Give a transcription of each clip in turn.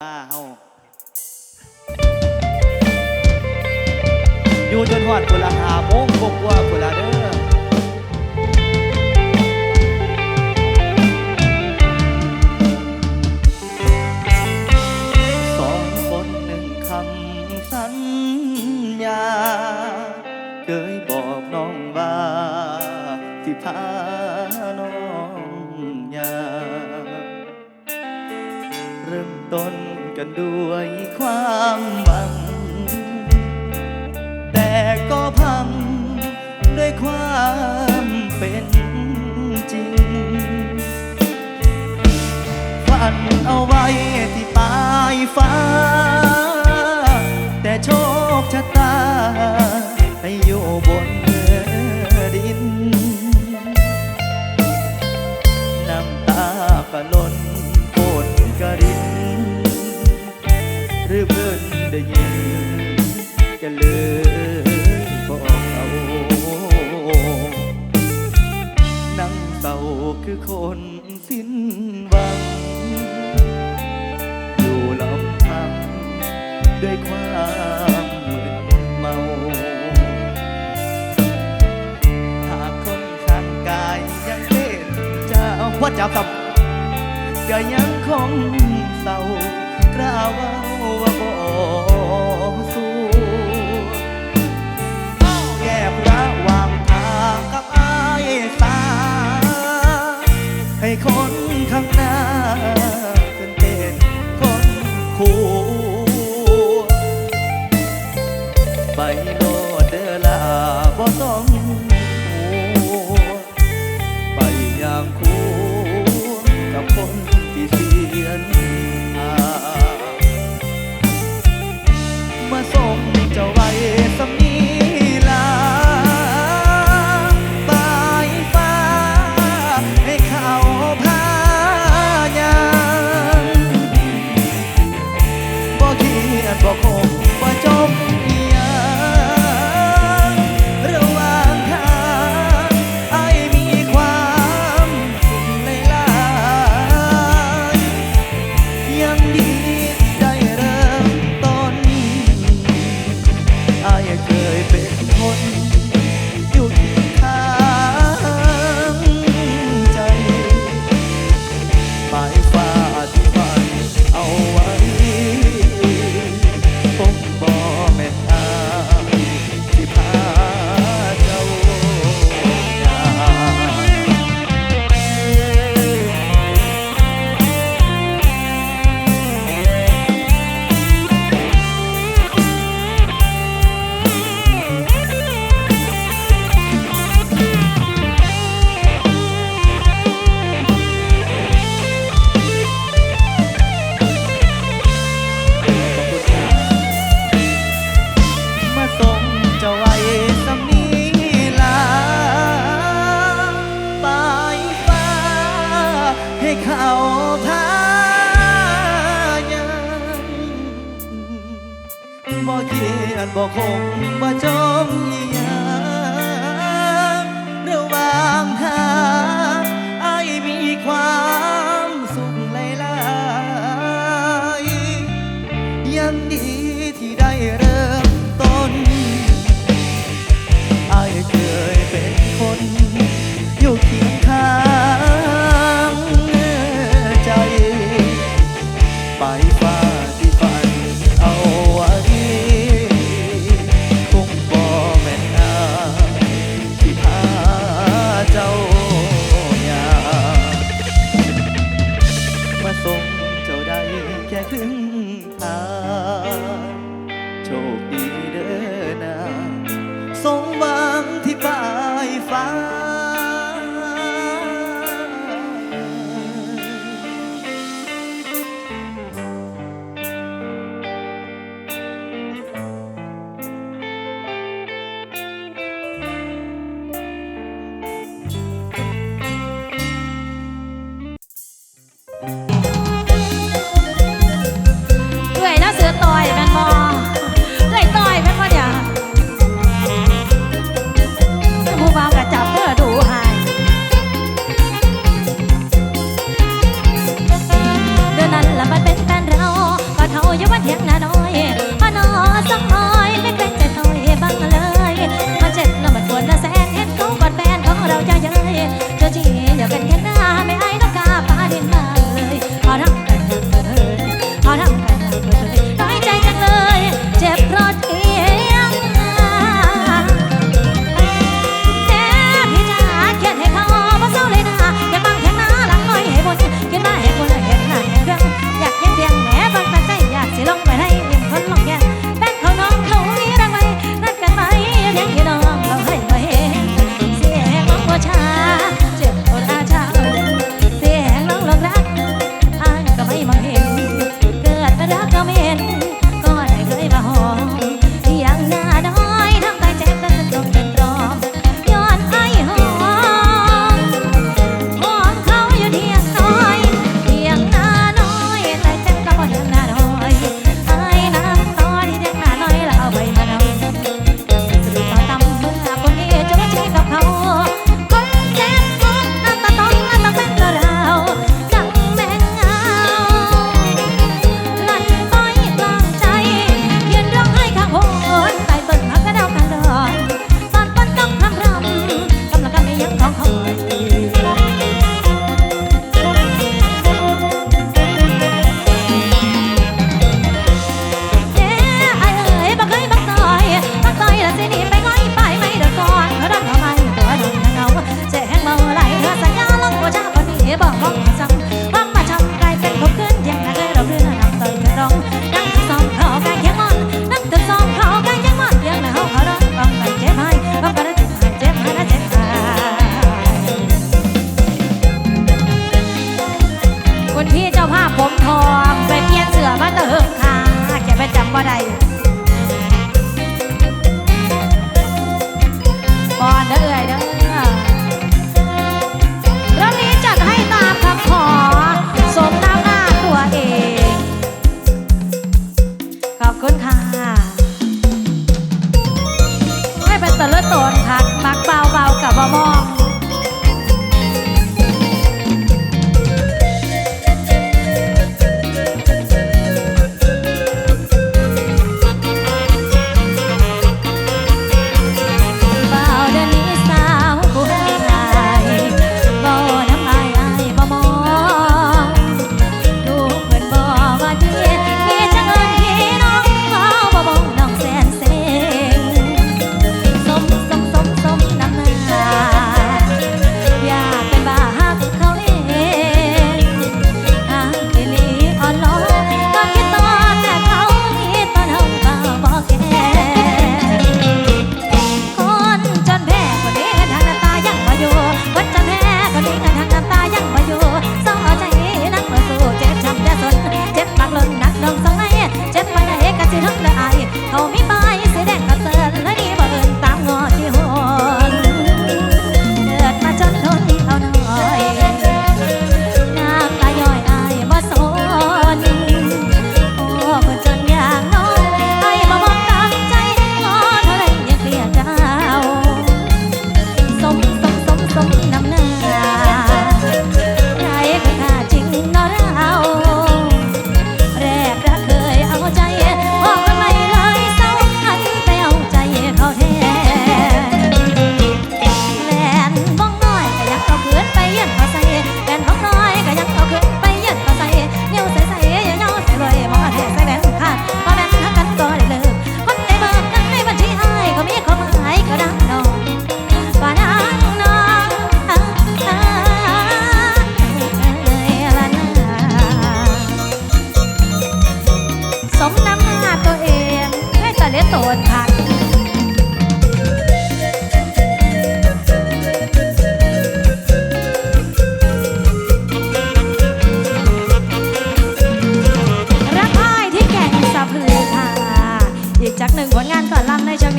าเฮาอยู่จนหอดกุลาหาโมงกว่ากุลาเด้อ กันด้วยความหวัง แต่ก็พังด้วยความเป็นจริง ฝันเอาไว้ที่ปลายฟ้า ก็ยังคงเศร้ากระาวาว่าบ่สู้แก้ระหว่างทางกับอายสาให้คนข้างหน้า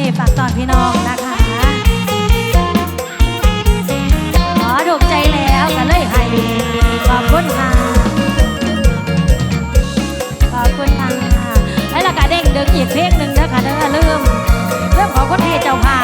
ปฝากตอนพี่น้องนะคะหมอถูกใจแล้วกันเลยให้ขอบคุณค่ะขอบคุณค่ะแล้วละกะเด้งเดิงอีกเพลงหนึ่งนะคะเด้อลืมเรื่องของคนที่เจ้าค่ะ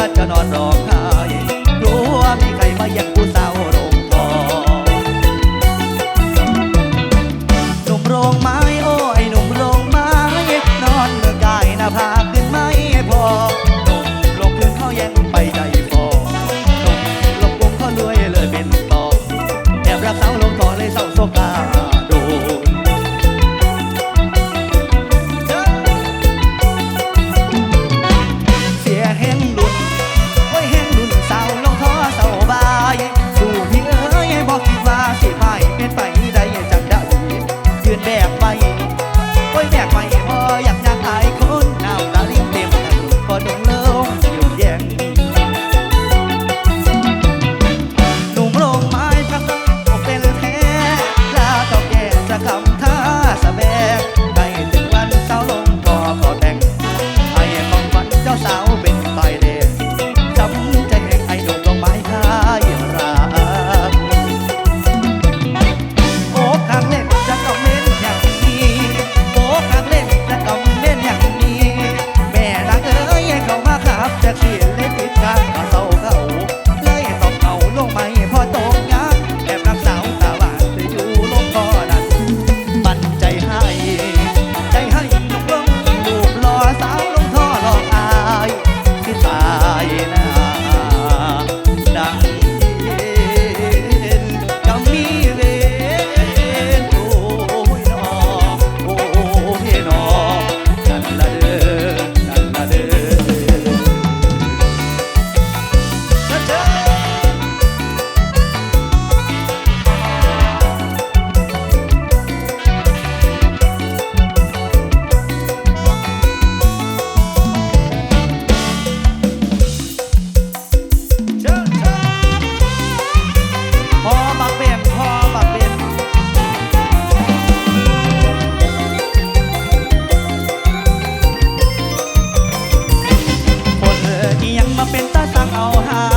ว่จะนอนร้องไห้ มาเป็นตาสังเอาหา